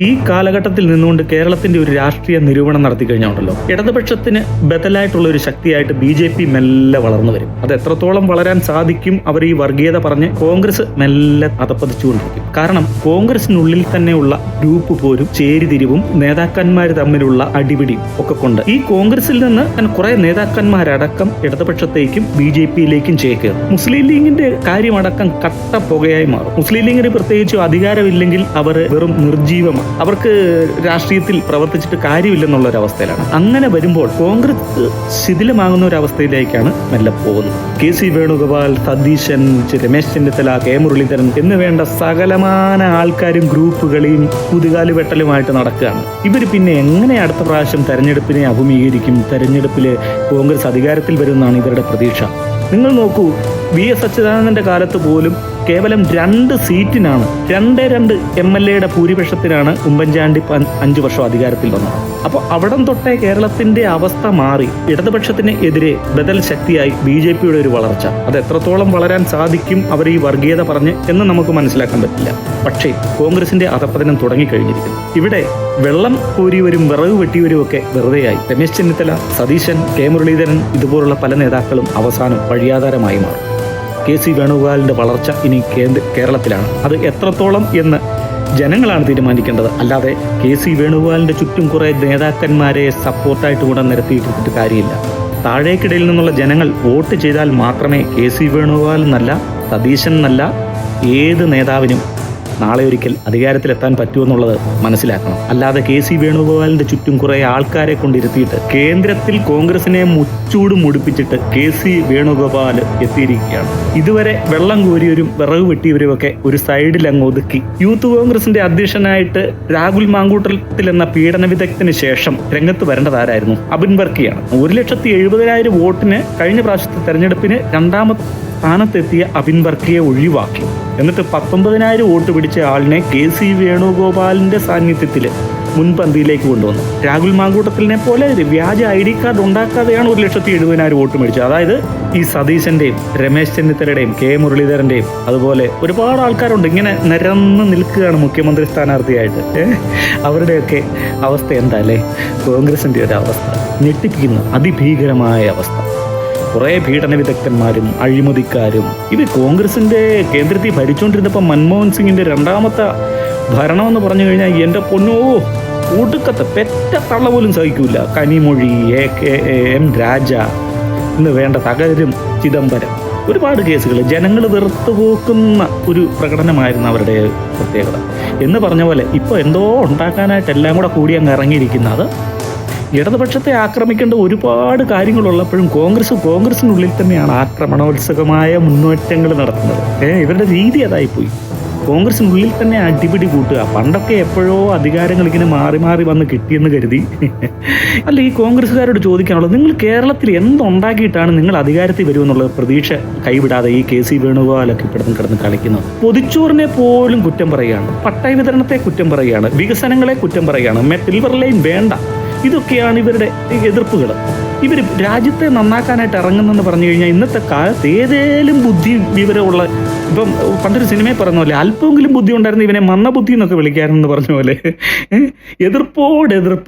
ഈ കാലഘട്ടത്തിൽ നിന്നുകൊണ്ട് കേരളത്തിന്റെ ഒരു രാഷ്ട്രീയ നിരൂപണം നടത്തി കഴിഞ്ഞുണ്ടല്ലോ ഇടതുപക്ഷത്തിന് ബദലായിട്ടുള്ള ഒരു ശക്തിയായിട്ട് ബി ജെ പി മെല്ലെ വളർന്നു വരും. അത് എത്രത്തോളം വളരാൻ സാധിക്കും അവർ ഈ വർഗീയത പറഞ്ഞ് കോൺഗ്രസ് മെല്ലെ അതപ്പതിച്ചുകൊണ്ടിരിക്കും കാരണം കോൺഗ്രസിനുള്ളിൽ തന്നെയുള്ള ഗ്രൂപ്പ് പോരും ചേരിതിരിവും നേതാക്കന്മാർ തമ്മിലുള്ള അടിപിടിയും ഒക്കെ കൊണ്ട് ഈ കോൺഗ്രസിൽ നിന്ന് തന്നെ കുറെ നേതാക്കന്മാരടക്കം ഇടതുപക്ഷത്തേക്കും ബി ജെ പിയിലേക്കും ചേക്കുക മുസ്ലിം ലീഗിന്റെ കാര്യമടക്കം കട്ട പുകയായി മാറും. മുസ്ലിം ലീഗിന് പ്രത്യേകിച്ചും അധികാരമില്ലെങ്കിൽ അവർ വെറും നിർജീവമാണ് അവർക്ക് രാഷ്ട്രീയത്തിൽ പ്രവർത്തിച്ചിട്ട് കാര്യമില്ലെന്നുള്ള ഒരു അവസ്ഥയിലാണ് അങ്ങനെ വരുമ്പോൾ കോൺഗ്രസ് ശിഥിലമാകുന്ന അവസ്ഥയിലേക്കാണ് മെല്ലെ പോകുന്നത്. K C Venugopal Satheesan Ramesh Chennithala K Muraleedharan എന്ന് വേണ്ട സകലമാന ആൾക്കാരും ഗ്രൂപ്പുകളെയും കുതുകാൽ വെട്ടലുമായിട്ട് നടക്കുകയാണ്. ഇവർ പിന്നെ എങ്ങനെ അടുത്ത പ്രാവശ്യം തെരഞ്ഞെടുപ്പിനെ അഭിമുഖീകരിക്കും? തെരഞ്ഞെടുപ്പിൽ കോൺഗ്രസ് അധികാരത്തിൽ വരുമെന്നാണ് ഇവരുടെ പ്രതീക്ഷ. നിങ്ങൾ നോക്കൂ വി എസ് അച്യുതാനന്ദന്റെ കാലത്ത് പോലും കേവലം രണ്ട് സീറ്റിനാണ് രണ്ടേ രണ്ട് എം എൽ എയുടെ ഭൂരിപക്ഷത്തിനാണ് ഉമ്മൻചാണ്ടി അഞ്ചു വർഷം അധികാരത്തിൽ വന്നത്. അപ്പോൾ അവിടം തൊട്ടേ കേരളത്തിന്റെ അവസ്ഥ മാറി ഇടതുപക്ഷത്തിന് എതിരെ ബദൽ ശക്തിയായി ബി ജെ പിയുടെ ഒരു വളർച്ച. അത് എത്രത്തോളം വളരാൻ സാധിക്കും അവർ ഈ വർഗീയത പറഞ്ഞ് എന്ന് നമുക്ക് മനസ്സിലാക്കാൻ പറ്റില്ല. പക്ഷേ കോൺഗ്രസിന്റെ അധപ്പതനം തുടങ്ങിക്കഴിഞ്ഞിരിക്കുന്നു. ഇവിടെ വെള്ളം കോരിയവരും വിറവ് വെട്ടിയവരും ഒക്കെ വെറുതെയായി. രമേശ് ചെന്നിത്തല സതീശൻ കെ മുരളീധരൻ ഇതുപോലുള്ള പല നേതാക്കളും അവസാനം വഴിയാധാരമായി മാറും. കെ സി വേണുഗോപാലിന്റെ വളർച്ച ഇനി കേന്ദ്ര കേരളത്തിലാണ്. അത് എത്രത്തോളം എന്ന് ജനങ്ങളാണ് തീരുമാനിക്കേണ്ടത്. അല്ലാതെ കെ സി വേണുഗോപാലിന്റെ ചുറ്റും കുറേ നേതാക്കന്മാരെ സപ്പോർട്ടായിട്ട് കൂടെ നിരത്തിയിട്ടിട്ട് കാര്യമില്ല. താഴേക്കിടയിൽ നിന്നുള്ള ജനങ്ങൾ വോട്ട് ചെയ്താൽ മാത്രമേ കെ സി വേണുഗോപാൽ എന്നല്ല സതീശൻ എന്നല്ല ഏത് നേതാവിനും നാളെ ഒരിക്കൽ അധികാരത്തിലെത്താൻ പറ്റുമെന്നുള്ളത് മനസ്സിലാക്കണം. അല്ലാതെ കെ സി വേണുഗോപാലിന്റെ ചുറ്റും കുറെ ആൾക്കാരെ കൊണ്ടിരുത്തിയിട്ട് കേന്ദ്രത്തിൽ കോൺഗ്രസിനെ മുച്ചൂട് മുടിപ്പിച്ചിട്ട് കെ സി വേണുഗോപാൽ എത്തിയിരിക്കുകയാണ്. ഇതുവരെ വെള്ളം കോരിയവരും വിറക് വെട്ടിയവരും ഒക്കെ ഒരു സൈഡിൽ അങ്ങ് ഒതുക്കി. യൂത്ത് കോൺഗ്രസിന്റെ അധ്യക്ഷനായിട്ട് രാഹുൽ മാങ്കൂട്ടത്തിൽ എന്ന പീഡന വിദഗ്ധന് ശേഷം രംഗത്ത് വരേണ്ടത് ആരായിരുന്നു? അബിൻ വർക്കിയാണ്. ഒരു ലക്ഷത്തി എഴുപതിനായിരം വോട്ടിന് കഴിഞ്ഞ പ്രാവശ്യത്തെ തെരഞ്ഞെടുപ്പിന് രണ്ടാമത്തെ സ്ഥാനത്തെത്തിയ അബിൻ വർക്കിയെ ഒഴിവാക്കി. എന്നിട്ട് പത്തൊമ്പതിനായിരം വോട്ട് പിടിച്ച ആളിനെ കെ സി വേണുഗോപാലിന്റെ സാന്നിധ്യത്തിൽ മുൻപന്തിയിലേക്ക് കൊണ്ടുവന്നു. രാഹുൽ മാങ്കൂട്ടത്തിലിനെ പോലെ വ്യാജ ഐ ഡി കാർഡ് ഉണ്ടാക്കാതെയാണ് ഒരു ലക്ഷത്തി എഴുപതിനായിരം വോട്ട് മേടിച്ചത്. അതായത് ഈ സതീശന്റെയും രമേശ് ചെന്നിത്തലയുടെയും കെ മുരളീധരന്റെയും അതുപോലെ ഒരുപാട് ആൾക്കാരുണ്ട്. ഇങ്ങനെ നിരന്ന് നിൽക്കുകയാണ് മുഖ്യമന്ത്രി സ്ഥാനാർത്ഥിയായിട്ട്. അവരുടെയൊക്കെ അവസ്ഥ എന്താ അല്ലേ? കോൺഗ്രസിന്റെ ഒരു അവസ്ഥ. ഞെട്ടിപ്പിക്കുന്ന അതിഭീകരമായ അവസ്ഥ. കുറേ പീഡന വിദഗ്ധന്മാരും അഴിമതിക്കാരും. ഇത് കോൺഗ്രസിന്റെ കേന്ദ്രത്തിൽ ഭരിച്ചുകൊണ്ടിരുന്നപ്പോൾ മൻമോഹൻ സിംഗിന്റെ രണ്ടാമത്തെ ഭരണമെന്ന് പറഞ്ഞു കഴിഞ്ഞാൽ എന്റെ പൊന്നോ ഒടുക്കത്തെ പെറ്റ തള്ള പോലും സഹിക്കൂല. Kanimozhi A K M Raja എന്ന് വേണ്ട തകരും ചിദംബരം. ഒരുപാട് കേസുകൾ ജനങ്ങൾ വെറുത്തു പോക്കുന്ന ഒരു പ്രകടനമായിരുന്നു അവരുടെ പ്രത്യേകത. എന്ന് പറഞ്ഞ പോലെ ഇപ്പോൾ എന്തോ ഉണ്ടാക്കാനായിട്ട് എല്ലാം കൂടെ കൂടി അങ്ങ് ഇറങ്ങിയിരിക്കുന്നത് ഇടതുപക്ഷത്തെ ആക്രമിക്കേണ്ട ഒരുപാട് കാര്യങ്ങളുള്ളപ്പോഴും കോൺഗ്രസ് കോൺഗ്രസിനുള്ളിൽ തന്നെയാണ് ആക്രമണോത്സുകമായ മുന്നേറ്റങ്ങൾ നടത്തുന്നത്. ഏഹ് ഇവരുടെ രീതി അതായിപ്പോയി. കോൺഗ്രസിനുള്ളിൽ തന്നെ അടിപിടി കൂട്ടുക. പണ്ടൊക്കെ എപ്പോഴോ അധികാരങ്ങൾ ഇങ്ങനെ മാറി മാറി വന്ന് കിട്ടിയെന്ന് കരുതി. അല്ല ഈ കോൺഗ്രസ്സുകാരോട് ചോദിക്കാനുള്ളത് നിങ്ങൾ കേരളത്തിൽ എന്തുണ്ടാക്കിയിട്ടാണ് നിങ്ങൾ അധികാരത്തിൽ വരുമെന്നുള്ള പ്രതീക്ഷ കൈവിടാതെ ഈ കെ സി വേണുഗോപാലൊക്കെ ഇപ്പോഴും കിടന്ന് കളിക്കുന്നത് പൊതിച്ചോറിനെ പോലും കുറ്റം പറയുകയാണ്. പട്ടയ വിതരണത്തെ കുറ്റം പറയുകയാണ്. വികസനങ്ങളെ കുറ്റം പറയുകയാണ്. സിൽവർ ലൈൻ വേണ്ട. ഇതൊക്കെയാണ് ഇവരുടെ എതിർപ്പുകൾ. ഇവർ രാജ്യത്തെ നന്നാക്കാനായിട്ട് ഇറങ്ങുന്നെന്ന് പറഞ്ഞു കഴിഞ്ഞാൽ ഇന്നത്തെ കാലത്ത് ഏതേലും ബുദ്ധി വിവരമുള്ള ഇപ്പം പണ്ടൊരു സിനിമയിൽ പറഞ്ഞ പോലെ അല്പമെങ്കിലും ബുദ്ധി ഉണ്ടായിരുന്നു ഇവനെ മന്ന ബുദ്ധി എന്നൊക്കെ വിളിക്കാനെന്ന് പറഞ്ഞ പോലെ. എതിർപ്പോടെതിർപ്പ്. എതിർപ്പോട് എതിർപ്പ്